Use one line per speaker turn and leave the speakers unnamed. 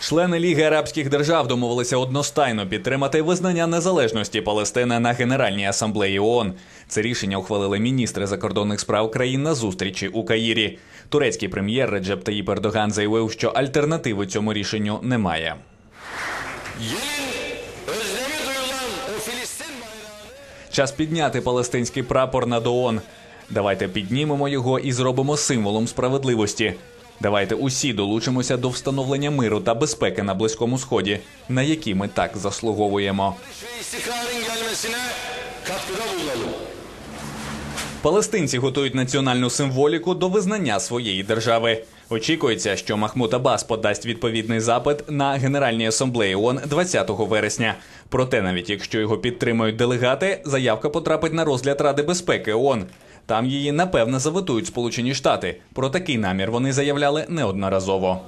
Члени Ліги Арабських держав домовилися одностайно підтримати визнання незалежності Палестини на Генеральній асамблеї ООН. Це рішення ухвалили міністри закордонних справ країн на зустрічі у Каїрі. Турецький прем'єр Реджеп Таїп Ердоган заявив, що альтернативи цьому рішенню немає. Час підняти палестинський прапор над ООН. Давайте піднімемо його і зробимо символом справедливості. Давайте усі долучимося до встановлення миру та безпеки на Близькому Сході, на які ми так заслуговуємо. Палестинці готують національну символіку до визнання своєї держави. Очікується, що Махмуд Аббас подасть відповідний запит на Генеральній асамблеї ООН 20 вересня. Проте, навіть якщо його підтримують делегати, заявка потрапить на розгляд Ради безпеки ООН. Там її напевне заветують Сполучені Штати. Про такий намір вони заявляли неодноразово.